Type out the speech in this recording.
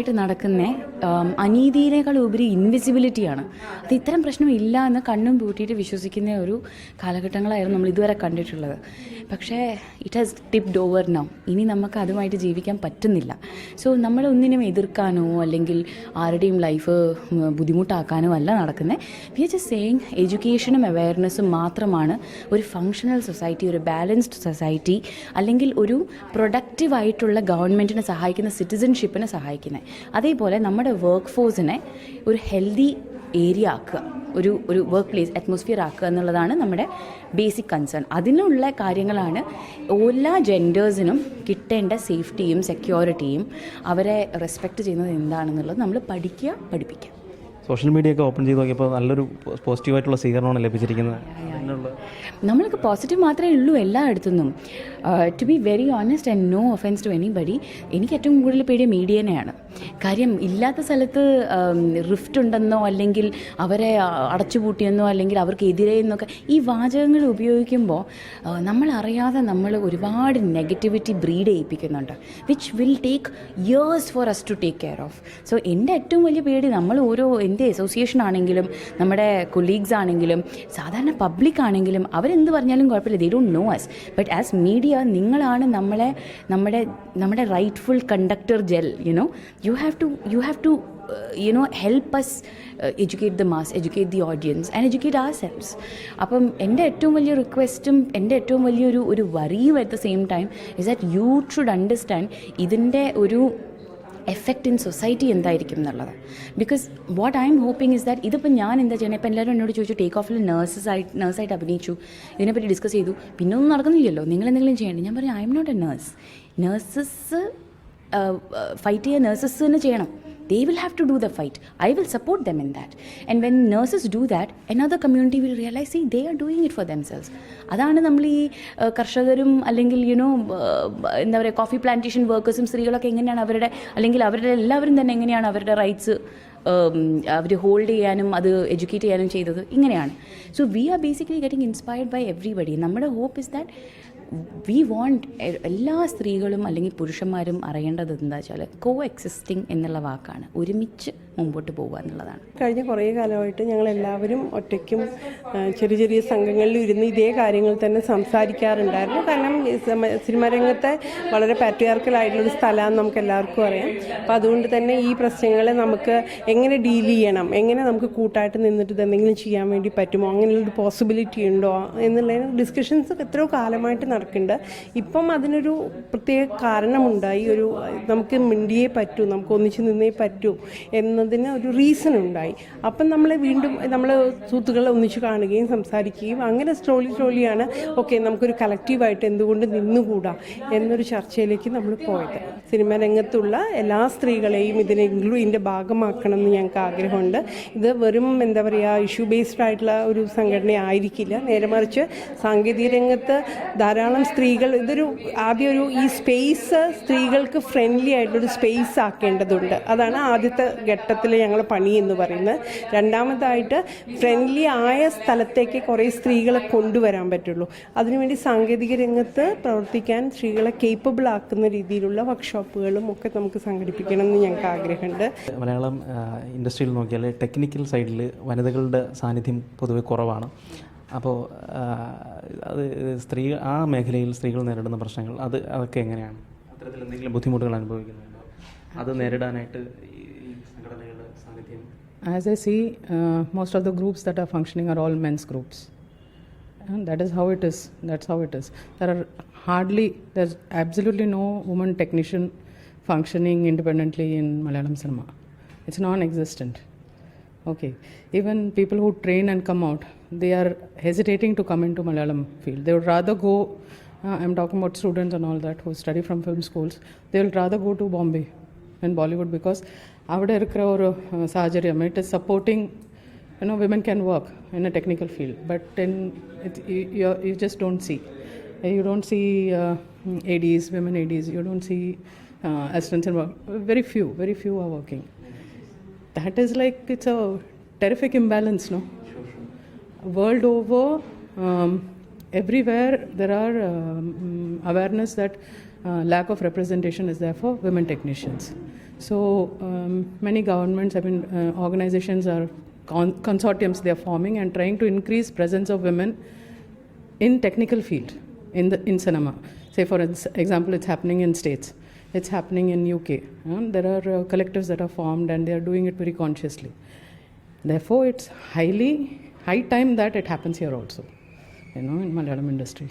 ആയിട്ട് നടക്കുന്ന അനീതിയിലേക്കാൾ ഉപരി ഇൻവിസിബിലിറ്റിയാണ് അത് ഇത്തരം പ്രശ്നം ഇല്ല എന്ന് കണ്ണും പൂട്ടിയിട്ട് വിശ്വസിക്കുന്ന ഒരു കാലഘട്ടങ്ങളായിരുന്നു നമ്മൾ ഇതുവരെ കണ്ടിട്ടുള്ളത്. പക്ഷേ it has tipped over now ഇനി നമുക്ക് അതുമായിട്ട് ജീവിക്കാൻ പറ്റുന്നില്ല. സോ നമ്മൾ ഒന്നിനും എതിർക്കാനോ അല്ലെങ്കിൽ ആരുടെയും ലൈഫ് ബുദ്ധിമുട്ടാക്കാനോ അല്ല നടക്കുന്നത് വി ആർ ജസ്റ്റ് സെയിങ് എഡ്യൂക്കേഷനും അവയർനെസ്സും മാത്രമാണ് ഒരു ഫങ്ഷണൽ സൊസൈറ്റി ഒരു ബാലൻസ്ഡ് സൊസൈറ്റി അല്ലെങ്കിൽ ഒരു പ്രൊഡക്റ്റീവായിട്ടുള്ള ഗവൺമെന്റിനെ സഹായിക്കുന്ന സിറ്റിസൺഷിപ്പിനെ സഹായിക്കുന്നത് അതേപോലെ നമ്മുടെ വർക്ക് ഫോഴ്സിനെ ഒരു ഹെൽത്തി ഏരിയ ആക്കുക ഒരു ഒരു വർക്ക് പ്ലേസ് അറ്റ്മോസ്ഫിയർ ആക്കുക എന്നുള്ളതാണ് നമ്മുടെ ബേസിക് കൺസേൺ അതിനുള്ള കാര്യങ്ങളാണ് എല്ലാ ജെൻഡേഴ്സിനും കിട്ടേണ്ട സേഫ്റ്റിയും സെക്യൂരിറ്റിയും അവരെ റെസ്പെക്റ്റ് ചെയ്യുന്നത് എന്താണെന്നുള്ളത് നമ്മൾ പഠിക്കുക പഠിപ്പിക്കുക. സോഷ്യൽ മീഡിയ ഒക്കെ ഓപ്പൺ ചെയ്ത് നോക്കിയപ്പോൾ നല്ലൊരു പോസിറ്റീവായിട്ടുള്ള സ്വീകരണമാണ് ലഭിച്ചിരിക്കുന്നത്. നമ്മൾക്ക് പോസിറ്റീവ് മാത്രമേ ഉള്ളൂ എല്ലായിടത്തുനിന്നും. To be very honest and no offence to anybody എനിക്ക് ഏറ്റവും കൂടുതൽ പേടിയ മീഡിയനെയാണ്. കാര്യം ഇല്ലാത്ത സ്ഥലത്ത് റിഫ്റ്റ് ഉണ്ടെന്നോ അല്ലെങ്കിൽ അവരെ അടച്ചുപൂട്ടിയെന്നോ അല്ലെങ്കിൽ അവർക്കെതിരെ എന്നൊക്കെ ഈ വാചകങ്ങൾ ഉപയോഗിക്കുമ്പോൾ നമ്മൾ അറിയാതെ നമ്മൾ ഒരുപാട് negativity breed ചെയ്യിപ്പിക്കുന്നുണ്ട് which will take years for us to take care of so എന്റെ ഏറ്റവും വലിയ പേടി നമ്മൾ ഓരോ എന്റെ അസോസിയേഷൻ ആണെങ്കിലും നമ്മുടെ കൊളീഗ്സ് ആണെങ്കിലും സാധാരണ പബ്ലിക് ആണെങ്കിലും അവരെന്ത് പറഞ്ഞാലും കുഴപ്പമില്ല. They don't know us but as media നിങ്ങളാണ് നമ്മളെ നമ്മുടെ നമ്മുടെ rightful conductor gel you know you have to you have to you know help us uh, the mass mass educate audience and and ourselves അപ്പം എന്റെ ഏറ്റവും വലിയ റിക്വസ്റ്റും എന്റെ ഏറ്റവും വലിയൊരു ഒരു വറിയും at the same time is that you should understand ഇതിന്റെ ഒരു എഫക്റ്റ് ഇൻ സൊസൈറ്റി എന്തായിരിക്കും എന്നുള്ളത്. Because what I'm hoping is that ഇതിപ്പോൾ ഞാൻ എന്താ ചെയ്യണം? ഇപ്പം എല്ലാവരും എന്നോട് ചോദിച്ചു ടേക്ക് ഓഫിൽ നേഴ്സസ് ആയിട്ട് നേഴ്സായിട്ട് അഭിനയിച്ചു. ഇതിനെപ്പറ്റി ഡിസ്കസ് ചെയ്തു. പിന്നെ ഒന്നും നടക്കുന്നില്ലല്ലോ. നിങ്ങൾ എന്തെങ്കിലും ചെയ്യണം ഞാൻ പറഞ്ഞു I'm not a nurse nurses fight ചെയ്യുക നേഴ്സസ് തന്നെ ചെയ്യണം. They will have to do the fight I will support them in that and when nurses do that another community will realise ഈ they are doing it for themselves അതാണ് നമ്മൾ ഈ uh, കർഷകരും അല്ലെങ്കിൽ you know എന്താ പറയുക കോഫി പ്ലാന്റേഷൻ വർക്കേഴ്സും സ്ത്രീകളൊക്കെ എങ്ങനെയാണ് അവരുടെ അല്ലെങ്കിൽ അവരുടെ എല്ലാവരും തന്നെ എങ്ങനെയാണ് അവരുടെ റൈറ്റ്സ് അവർ ഹോൾഡ് ചെയ്യാനും അത് എഡ്യൂക്കേറ്റ് ചെയ്യാനും ചെയ്തത്? ഇങ്ങനെയാണ്. So we are basically getting inspired by everybody നമ്മുടെ hope is that we want എല്ലാ സ്ത്രീകളും അല്ലെങ്കിൽ പുരുഷന്മാരും അറിയേണ്ടത് എന്താ വെച്ചാൽ കോ എക്സിസ്റ്റിംഗ് എന്നുള്ള വാക്കാണ്. ഒരുമിച്ച് മുമ്പോട്ട് പോകുക എന്നുള്ളതാണ്. കഴിഞ്ഞ കുറേ കാലമായിട്ട് ഞങ്ങൾ എല്ലാവരും ഒറ്റയ്ക്കും ചെറിയ ചെറിയ സംഘങ്ങളിൽ ഇരുന്ന് ഇതേ കാര്യങ്ങൾ തന്നെ സംസാരിക്കാറുണ്ടായിരുന്നു. കാരണം സിനിമ രംഗത്തെ വളരെ പാട്രിയാർക്കലായിട്ടുള്ളൊരു സ്ഥലമാണ് നമുക്ക് എല്ലാവർക്കും അറിയാം. അപ്പോൾ അതുകൊണ്ട് തന്നെ ഈ പ്രശ്നങ്ങളെ നമുക്ക് എങ്ങനെ ഡീൽ ചെയ്യണം എങ്ങനെ നമുക്ക് കൂട്ടായിട്ട് നിന്നിട്ട് ഇതെന്തെങ്കിലും ചെയ്യാൻ വേണ്ടി പറ്റുമോ അങ്ങനെയുള്ളൊരു പോസിബിലിറ്റി ഉണ്ടോ എന്നുള്ളതിന് ഡിസ്കഷൻസ് എത്രയോ കാലമായിട്ട് നടക്കുന്നുണ്ട്. ഇപ്പം അതിനൊരു പ്രത്യേക കാരണമുണ്ടായി. ഒരു നമുക്ക് മിണ്ടിയേ പറ്റൂ നമുക്ക് ഒന്നിച്ചു നിന്നേ പറ്റൂ എന്നതിന് ഒരു റീസൺ ഉണ്ടായി. അപ്പം നമ്മൾ വീണ്ടും നമ്മൾ സുഹൃത്തുക്കളെ ഒന്നിച്ച് കാണുകയും സംസാരിക്കുകയും അങ്ങനെ സ്ലോലി സ്ലോലിയാണ് ഓക്കെ നമുക്കൊരു കളക്റ്റീവായിട്ട് എന്തുകൊണ്ട് നിന്നുകൂടാ എന്നൊരു ചർച്ചയിലേക്ക് നമ്മൾ പോയത്. സിനിമ രംഗത്തുള്ള എല്ലാ സ്ത്രീകളെയും ഇതിനെ ഇതിന്റെ ഭാഗമാക്കണം എന്ന് ഞങ്ങൾക്ക് ആഗ്രഹമുണ്ട്. ഇത് വെറും എന്താ പറയുക ഇഷ്യൂ ബേസ്ഡ് ആയിട്ടുള്ള ഒരു സംഘടന ആയിരിക്കില്ല നേരെ മറിച്ച് സാങ്കേതിക രംഗത്ത് ധാരാളം സ്ത്രീകൾ ഇതൊരു ആദ്യം ഒരു ഈ സ്പേസ് സ്ത്രീകൾക്ക് ഫ്രണ്ട്ലി ആയിട്ടൊരു സ്പേസ് ആക്കേണ്ടതുണ്ട്. അതാണ് ആദ്യത്തെ ഘട്ടത്തിൽ ഞങ്ങൾ പണി എന്ന് പറയുന്നത്. രണ്ടാമതായിട്ട് ഫ്രണ്ട്ലി ആയ സ്ഥലത്തേക്ക് കുറേ സ്ത്രീകളെ കൊണ്ടുവരാൻ പറ്റുള്ളൂ. അതിനുവേണ്ടി സാങ്കേതിക രംഗത്ത് പ്രവർത്തിക്കാൻ സ്ത്രീകളെ കേപ്പബിൾ ആക്കുന്ന രീതിയിലുള്ള വർക്ക്ഷോപ്പുകളും ഒക്കെ നമുക്ക് സംഘടിപ്പിക്കണം എന്ന് ഞങ്ങൾക്ക് ആഗ്രഹമുണ്ട്. മലയാളം ഇൻഡസ്ട്രിയിൽ നോക്കിയാൽ ടെക്നിക്കൽ സൈഡിൽ വനിതകളുടെ സാന്നിധ്യം പൊതുവെ കുറവാണ്. അപ്പോൾ അത് സ്ത്രീ ആ മേഖലയിൽ സ്ത്രീകൾ നേരിടുന്ന പ്രശ്നങ്ങൾ അത് അതൊക്കെ എങ്ങനെയാണ്? അത്തരത്തിൽ എന്തെങ്കിലും ബുദ്ധിമുട്ടുകൾ അനുഭവിക്കുന്നുണ്ടോ? അത് നേരിടാനായിട്ട് within? As I see, uh, most of the groups that are functioning are all men's groups. And that is how it is. That's how it is. There are hardly, there's absolutely no woman technician functioning independently in Malayalam cinema. It's non existent. Okay. Even people who train and come out, they are hesitating to come into Malayalam field. They would rather go, uh, I'm talking about students and all that who study from film schools, they will rather go to Bombay and Bollywood because അവിടെ இருக்கிற ஒரு அஹ், சாஹச்சரியம் it is supporting you know women can work in a technical field but in it, you, you, you just don't see you don't see uh, ads women ads you don't see uh, assistants in work very few very few are working that is like it's a terrific imbalance no world over um, everywhere there are um, awareness that uh, lack of representation is there for women technicians. So um, many governments, I mean, uh, organizations are con- consortiums they are forming and trying to increase presence of women in technical field in the in cinema. Say for example, it's happening in states. It's happening in UK. Um, there are uh, collectives that are formed and they are doing it very consciously. Therefore, it's highly high time that it happens here also, you know, in Malayalam industry.